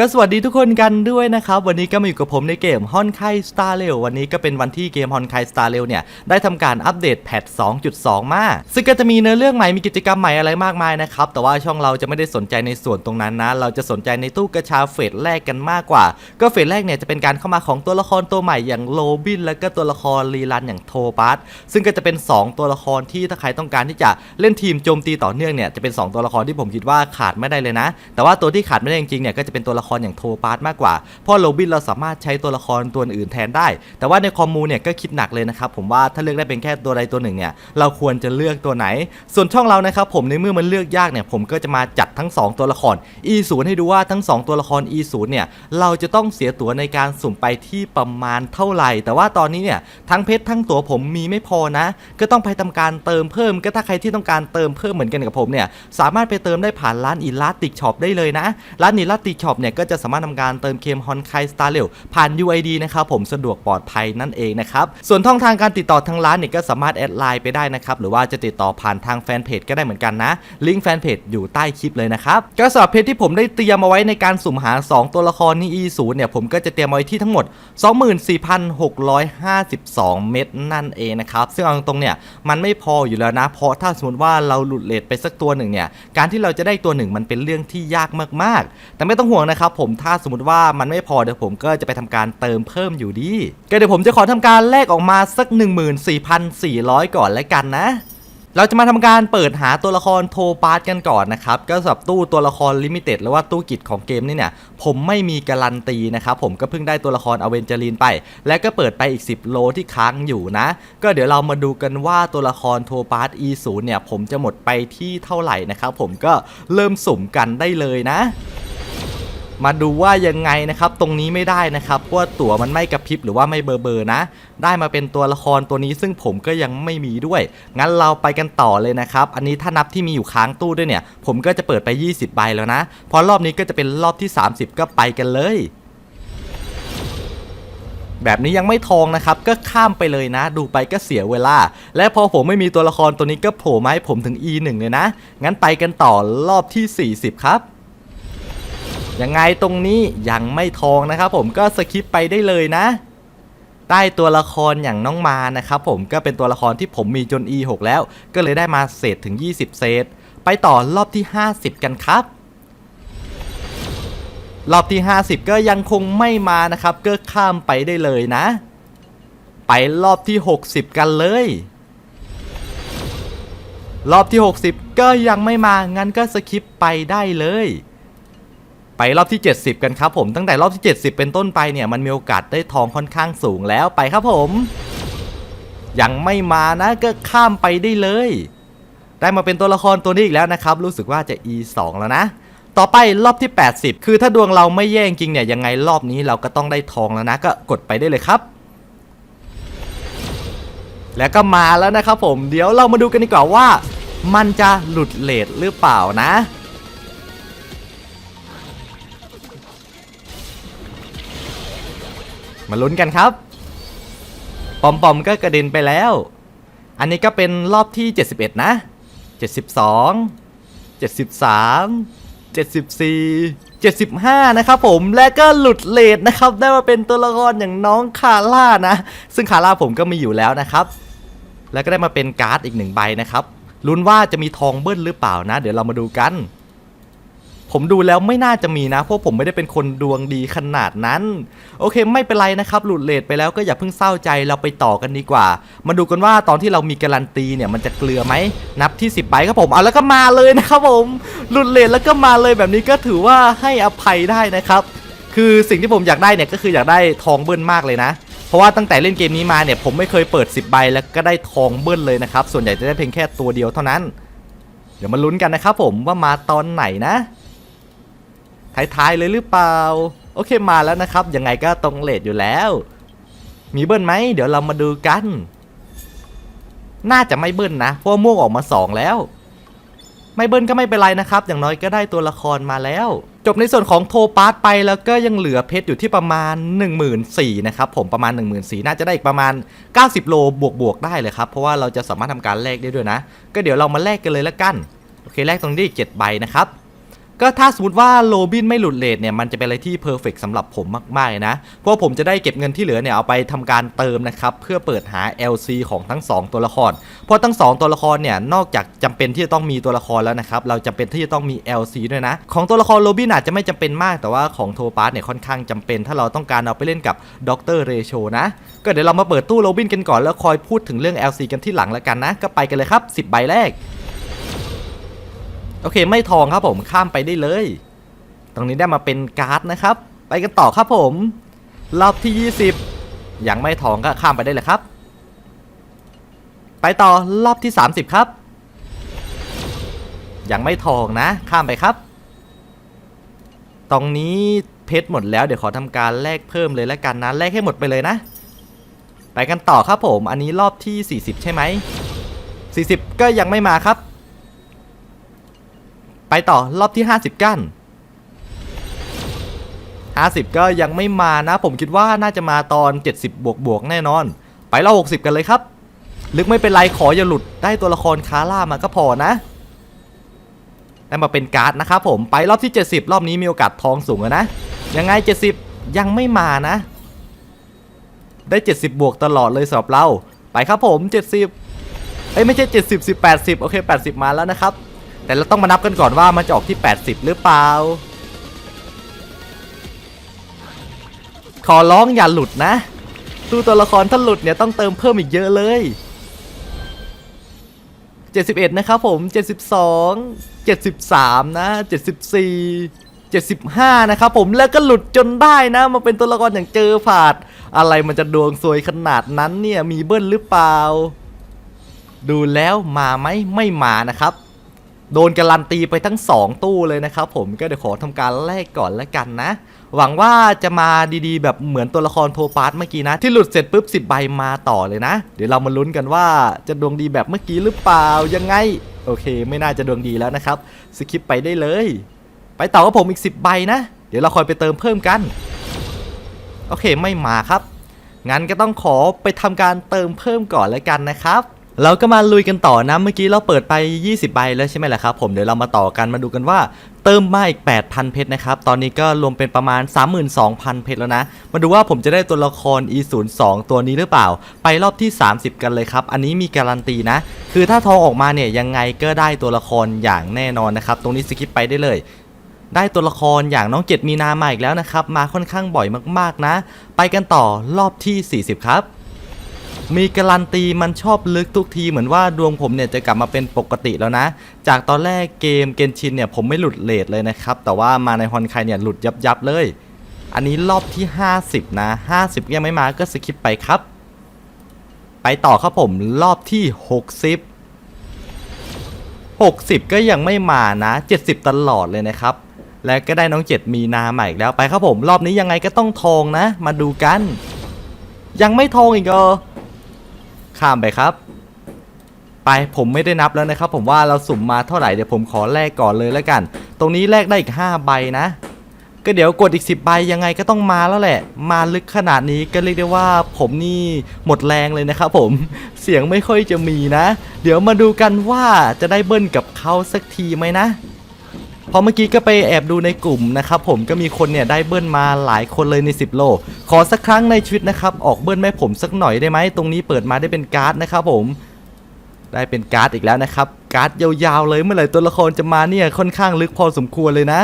ก็สวัสดีทุกคนกันด้วยนะครับ วันนี้ก็มาอยู่กับผมในเกมฮอนไคสตาร์เรลวันนี้ก็เป็นวันที่เกมฮอนไคสตาร์เรลเนี่ย ได้ทำการอัปเดตแพท 2.2 มา ซึ่งก็จะมีเนื้อเรื่องใหม่ มีกิจกรรมใหม่อะไรมากมายนะครับ แต่ว่าช่องเราจะไม่ได้สนใจในส่วนตรงนั้นนะ เราจะสนใจในตู้กระชาเฟสแรกกันมากกว่า ก็เฟสแรกเนี่ยจะเป็นการเข้ามาของตัวละครตัวใหม่อย่างโรบิน แล้วก็ตัวละครรีรันอย่างโทบัสซึ่งก็จะเป็น 2 ตัวละครที่ถ้าใครต้องการที่จะเล่นทีมโจมตีต่อเนื่องเนี่ยจะเป็น 2 ตัวละครที่ผมคิดว่าขาดไม่ได้เลยนะ แต่ว่าตัวที่ขาดไม่ได้จริงๆเนี่ยก็จะเป็นตัวละครอย่างโทปาร์ตมากกว่า เพราะโรบินเราสามารถใช้ตัวละครตัวอื่นแทนได้ แต่ว่าในคอมมูเนี่ยก็คิดหนักเลยนะครับผมว่าถ้าเลือกได้เป็นแค่ตัวใดตัวหนึ่งเนี่ยเราควรจะเลือกตัวไหน ส่วนช่องเรานะครับผมในเมื่อมันเลือกยากเนี่ยผมก็จะมาจัดทั้ง 2 ตัวละคร E0 ให้ดูว่าทั้ง 2 ตัวละคร E0 เนี่ยเราจะต้องเสียตั๋วในการสุ่มไปที่ประมาณเท่าไหร่ แต่ว่าตอนนี้เนี่ยทั้งเพชรทั้งตั๋วผมมีไม่พอนะ ก็ต้องไปทำการเติมเพิ่ม ก็ถ้าใครที่ต้องการเติมเพิ่มเหมือนกันกับผมเนี่ยสามารถไปเติมได้ผ่านร้านอีลาติกช็อปได้เลยนะร้านอีลาติกช็อปเนี่ยก็จะสามารถทำการเติมเกมฮอนไคสตาร์เรลผ่าน UID นะครับผมสะดวกปลอดภัยนั่นเองนะครับส่วนช่องทางการติดต่อทางร้านเนี่ยก็สามารถแอดไลน์ไปได้นะครับหรือว่าจะติดต่อผ่านทางแฟนเพจก็ได้เหมือนกันนะลิงก์แฟนเพจอยู่ใต้คลิปเลยนะครับก็สำหรับเพจที่ผมได้เตรียมเอาไว้ในการสุ่มหา 2 ตัวละครนี่ E0 เนี่ยผมก็จะเตรียมเอาไว้ที่ทั้งหมด 24,652 เม็ดนั่นเองนะครับซึ่งเอาตรงๆเนี่ยมันไม่พออยู่แล้วนะ เพราะถ้าสมมติว่าเราหลุดเลทไปสักตัวหนึ่งเนี่ยการที่เราจะได้ตัวหนึ่งมันเป็นเรื่องที่ยากมากๆ แต่ไม่ต้องห่วงนะครับผมถ้าสมมติว่ามันไม่พอเดี๋ยวผมก็จะไปทำการเติมเพิ่มอยู่ดีก็เดี๋ยวผมจะขอทำการแลกออกมาสัก 14,400 ก่อนแล้วกันนะเราจะมาทำการเปิดหาตัวละครโทปาร์ตกันก่อนนะครับ ก็สำหรับตู้ตัวละครลิมิเต็ดหรือว่าตู้กิจของเกมนี่เนี่ย ผมไม่มีการันตีนะครับ ผมก็เพิ่งได้ตัวละครอเวนเจอรีนไป และก็เปิดไปอีก 10 โลที่ค้างอยู่นะ ก็เดี๋ยวเรามาดูกันว่าตัวละครโทปาร์ต E0 เนี่ย ผมจะหมดไปที่เท่าไหร่นะครับ ผมก็เริ่มสุ่มกันได้เลยนะ มาดูว่ายังไงนะครับ ตรงนี้ไม่ได้นะครับว่าตั๋วมันไม่กระพริบหรือว่าไม่เบอร์เบอร์นะ ได้มาเป็นตัวละครตัวนี้ซึ่งผมก็ยังไม่มีด้วย งั้นเราไปกันต่อเลยนะครับ อันนี้ถ้านับที่มีอยู่ค้างตู้ด้วยเนี่ย ผมก็จะเปิดไป 20 ใบแล้วนะ พอรอบนี้ก็จะเป็นรอบที่ 30 ก็ไปกันเลยแบบนี้ยังไม่ทองนะครับก็ข้ามไปเลยนะ ดูไปก็เสียเวลา และพอผมไม่มีตัวละครตัวนี้ก็โผล่มาให้ผมถึง E1 เลยนะ งั้นไปกันต่อรอบที่ 40 ครับ ยังไงตรงนี้ยังไม่ทองนะครับผมก็สคิปไปได้เลยนะได้ตัวละครอย่างน้องมานะครับผมก็เป็นตัวละครที่ผมมีจน E6 แล้ว ก็เลยได้มาเศษถึง 20 เศษ ไปต่อรอบที่ 50 กันครับ รอบที่ 50 ก็ยังคงไม่มานะครับ ก็ข้ามไปได้เลยนะ ไปรอบที่ 60 กันเลยรอบที่ 60 ก็ยังไม่มา งั้นก็สคิปไปได้เลย ไปรอบที่ 70 กันครับผมตั้งแต่รอบที่ 70 เป็นต้นไปเนี่ยมันมีโอกาสได้ทองค่อนข้างสูงแล้วไปครับผม ยังไม่มานะก็ข้ามไปได้เลย ได้มาเป็นตัวละครตัวนี้อีกแล้วนะครับ รู้สึกว่าจะ E2 แล้วนะ ต่อไปรอบที่ 80 คือถ้าดวงเราไม่แย่งจริงเนี่ยยังไงรอบนี้เราก็ต้องได้ทองแล้วนะ ก็กดไปได้เลยครับ แล้วก็มาแล้วนะครับผม เดี๋ยวเรามาดูกันดีกว่าว่า มันจะหลุดเลทหรือเปล่านะ มาลุ้นกันครับ ปอมปอมก็กระเด็นไปแล้ว อันนี้ก็เป็นรอบที่ 71 นะ 72 73 74 75 นะครับผมและก็หลุดเลทนะครับ ได้มาเป็นตัวละครอย่างน้องคาร่านะ ซึ่งคาร่าผมก็มีอยู่แล้วนะครับ แล้วก็ได้มาเป็นการ์ดอีกหนึ่งใบนะครับลุ้นว่าจะมีทองเบิ้ลหรือเปล่านะ เดี๋ยวเรามาดูกัน ผมดูแล้วไม่น่าจะมีนะ เพราะผมไม่ได้เป็นคนดวงดีขนาดนั้น โอเค ไม่เป็นไรนะครับ หลุดเลทไปแล้วก็อย่าเพิ่งเศร้าใจเราไปต่อกันดีกว่า มาดูกันว่าตอนที่เรามีการันตีเนี่ยมันจะเกลือไหม นับที่ 10ใบครับผมเอาแล้วก็มาเลยนะครับผม หลุดเลทแล้วก็มาเลยแบบนี้ก็ถือว่าให้อภัยได้นะครับ คือสิ่งที่ผมอยากได้เนี่ยก็คืออยากได้ทองเบิ้ลมากเลยนะ เพราะว่าตั้งแต่เล่นเกมนี้มาเนี่ยผมไม่เคยเปิด 10 ใบแล้วก็ได้ทองเบิ้ลเลยนะครับ ส่วนใหญ่จะได้เพียงแค่ตัวเดียวเท่านั้น เดี๋ยวมาลุ้นกันนะครับผมว่ามาตอนไหนนะ ท้ายๆเลยหรือเปล่า โอเคมาแล้วนะครับ ยังไงก็ตรงเลทอยู่แล้ว มีเบิ้ลไหม เดี๋ยวเรามาดูกัน น่าจะไม่เบิ้ลนะเพราะม่วงออกมา 2 แล้ว ไม่เบิ้ลก็ไม่เป็นไรนะครับ อย่างน้อยก็ได้ตัวละครมาแล้ว จบในส่วนของโทปาร์ตไปแล้วก็ยังเหลือเพชรอยู่ที่ประมาณ 1 4 0 0 0นะครับผมประมาณ 1 4 0 0 0น่าจะได้อีกประมาณ 90 โลบวกๆได้เลยครับเพราะว่าเราจะสามารถทำการแลกได้ด้วยนะ ก็เดี๋ยวเรามาแลกกันเลยละกันโอเคแลกตรงนี้7ใบนะครับ ก็ถ้าสมมติว่าโรบินไม่หลุดเลทเนี่ยมันจะเป็นอะไรที่เพอร์เฟกสำหรับผมมากๆเลยนะ เพราะผมจะได้เก็บเงินที่เหลือเนี่ยเอาไปทำการเติมนะครับ เพื่อเปิดหา LC ของทั้ง 2 ตัวละคร เพราะทั้ง 2 ตัวละครเนี่ยนอกจากจำเป็นที่จะต้องมีตัวละครแล้วนะครับ เราจำเป็นที่จะต้องมี LC ด้วยนะ ของตัวละครโรบินอาจจะไม่จำเป็นมากแต่ว่าของโทปาร์เนี่ยค่อนข้างจำเป็น ถ้าเราต้องการเอาไปเล่นกับด็อกเตอร์เรโชนะก็เดี๋ยวเรามาเปิดตู้โรบินกันก่อนแล้วคอยพูดถึงเรื่อง LC กันที่หลังแล้วกันนะก็ไปกันเลยครับ 10 ใบแรก โอเคไม่ทองครับผมข้ามไปได้เลย ตรงนี้ได้มาเป็นการ์ดนะครับ ไปกันต่อครับผมรอบที่ 20 ยังไม่ทองก็ข้ามไปได้เลยครับ ไปต่อรอบที่ 30 ครับ ยังไม่ทองนะ ข้ามไปครับ ตรงนี้เพชรหมดแล้วเดี๋ยวขอทำการแลกเพิ่มเลยแล้วกันนะแลกให้หมดไปเลยนะ ไปกันต่อครับผม อันนี้รอบที่ 40 ใช่ไหม40 ก็ยังไม่มาครับ ไปต่อรอบที่ 50 กัน 50 ก็ยังไม่มานะ ผมคิดว่าน่าจะมาตอน 70 บวกบวกแน่นอน ไปรอบ60 กันเลยครับ ลึกไม่เป็นไรขออย่าหลุดได้ตัวละครคาร่ามาก็พอนะได้มาเป็นการ์ดนะครับผมไปรอบที่ 70 รอบนี้มีโอกาสทองสูงนะ ยังไง 70 ยังไม่มานะ ได้ 70 บวกตลอดเลยสำหรับเรา ไปครับผม 70 เอ้ยไม่ใช่ 70 10 80 โอเค 80 มาแล้วนะครับ แต่เราต้องมานับกันก่อนว่ามันจะออกที่ 80 หรือเปล่า ขอร้องอย่าหลุดนะตู้ตัวละครถ้าหลุดเนี่ยต้องเติมเพิ่มอีกเยอะเลย 71 นะครับผม 72 73 นะ 74 75 นะครับผมแล้วก็หลุดจนได้นะมาเป็นตัวละครอย่างเจอผาด อะไรมันจะดวงซวยขนาดนั้นเนี่ยมีเบิ้ลหรือเปล่า ดูแล้วมาไหมไม่มานะครับ โดนการันตีไปทั้ง 2 ตู้เลยนะครับผมก็เดี๋ยวขอทำการแลกก่อนแล้วกันนะ หวังว่าจะมาดีๆ แบบเหมือนตัวละครโทปาร์ตเมื่อกี้นะ ที่หลุดเสร็จปุ๊บ 10 ใบมาต่อเลยนะ เดี๋ยวเรามาลุ้นกันว่าจะดวงดีแบบเมื่อกี้หรือเปล่ายังไง โอเค ไม่น่าจะดวงดีแล้วนะครับสคิปไปได้เลย ไปต่อกับผมอีก 10 ใบนะ เดี๋ยวเราคอยไปเติมเพิ่มกัน โอเคไม่มาครับงั้นก็ต้องขอไปทำการเติมเพิ่มก่อนแล้วกันนะครับ เราก็มาลุยกันต่อนะ เมื่อกี้เราเปิดไป 20 ใบแล้วใช่ไหมล่ะครับผม เดี๋ยวเรามาต่อกันมาดูกันว่าเติมมาอีก 8,000 เพชรนะครับ ตอนนี้ก็รวมเป็นประมาณ 32,000 เพชรแล้วนะ มาดูว่าผมจะได้ตัวละคร E02 ตัวนี้หรือเปล่า ไปรอบที่ 30 กันเลยครับ อันนี้มีการันตีนะ คือถ้าทองออกมาเนี่ยยังไงก็ได้ตัวละครอย่างแน่นอนนะครับ ตรงนี้สกิปไปได้เลยได้ตัวละครอย่างน้องเจ็ดมีนามาอีกแล้วนะครับ มาค่อนข้างบ่อยมากๆนะ ไปกันต่อรอบที่ 40 ครับ มีการันตีมันชอบลึกทุกทีเหมือนว่าดวงผมเนี่ยจะกลับมาเป็นปกติแล้วนะ จากตอนแรกเกมเกนชินเนี่ยผมไม่หลุดเลทเลยนะครับ แต่ว่ามาในฮอนไคเนี่ยหลุดยับยับเลย อันนี้รอบที่ 50 นะ 50 ยังไม่มาก็สคิปไปครับ ไปต่อครับผมรอบที่ 60 60 ก็ยังไม่มานะ 70 ตลอดเลยนะครับ และก็ได้น้องเจ็ดมีนาใหม่อีกแล้วไปครับผม รอบนี้ยังไงก็ต้องทองนะ มาดูกัน ยังไม่ทองอีกเหรอ ข้ามไปครับ ไปผมไม่ได้นับแล้วนะครับ ผมว่าเราสุ่มมาเท่าไหร่เดี๋ยวผมขอแลกก่อนเลยแล้วกัน ตรงนี้แลกได้อีก 5 ใบนะ ก็เดี๋ยวกดอีก 10 ใบยังไงก็ต้องมาแล้วแหละ มาลึกขนาดนี้ก็เรียกได้ว่าผมนี่หมดแรงเลยนะครับผมเสียงไม่ค่อยจะมีนะ เดี๋ยวมาดูกันว่าจะได้เบิ้ลกับเขาสักทีไหมนะ พราะเมื่อกี้ก็ไปแอบดูในกลุ่มนะครับผมก็มีคนเนี่ยได้เบิ้ลมาหลายคนเลยใน 10 โล ขอสักครั้งในชีวิตนะครับออกเบิ้ลแม่ผมสักหน่อยได้ไหมตรงนี้เปิดมาได้เป็นการ์ดนะครับผมได้เป็นการ์ดอีกแล้วนะครับการ์ดยาวๆเลยเมื่อไหร่ตัวละครจะมาเนี่ยค่อนข้างลึกพอสมควรเลยนะ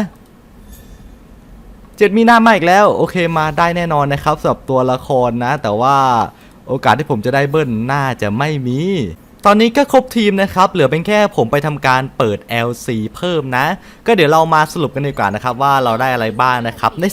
เจ็ดมีหน้ามาอีกแล้วโอเคมาได้แน่นอนนะครับสำหรับตัวละครนะ แต่ว่าโอกาสที่ผมจะได้เบิ้ลน่าจะไม่มี ตอนนี้ก็ครบทีมนะครับ เหลือเป็นแค่ผมไปทำการเปิด LC เพิ่มนะ ก็เดี๋ยวเรามาสรุปกันดีกว่านะครับว่าเราได้อะไรบ้างนะครับใน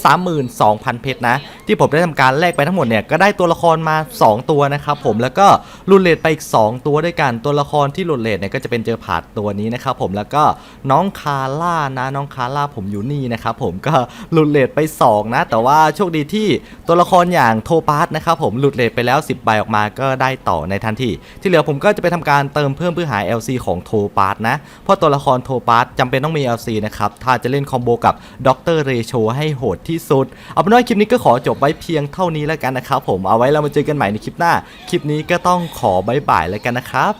32,000 เพชรนะ ที่ผมได้ทำการแลกไปทั้งหมดเนี่ยก็ได้ตัวละครมา 2 ตัวนะครับผมแล้วก็รุนเลทไปอีก 2 ตัวด้วยกันตัวละครที่รุนเลทเนี่ยก็จะเป็นเจอผาดตัวนี้นะครับผมแล้วก็น้องคาร่านะน้องคาร่าผมอยู่นี่นะครับผมก็รุนเลทไป 2 นะ แต่ว่าโชคดีที่ตัวละครอย่างโทปาสนะครับผมหลุดเลทไปแล้ว 10ใบออกมาก็ได้ต่อในทันทีที่เหลือผมก็จะไปทำการเติมเพิ่มเพื่อหา LC ของโทปาสนะ เพราะตัวละครโทปาสจำเป็นต้องมี LC นะครับ ถ้าจะเล่นคอมโบกับด็อกเตอร์เรโชให้โหดที่สุด เอาเป็นว่าคลิปนี้ก็ขอจบไว้เพียงเท่านี้แล้วกันนะครับผมเอาไว้เรามาเจอกันใหม่ในคลิปหน้า คลิปนี้ก็ต้องขอบายบายแล้วกันนะครับ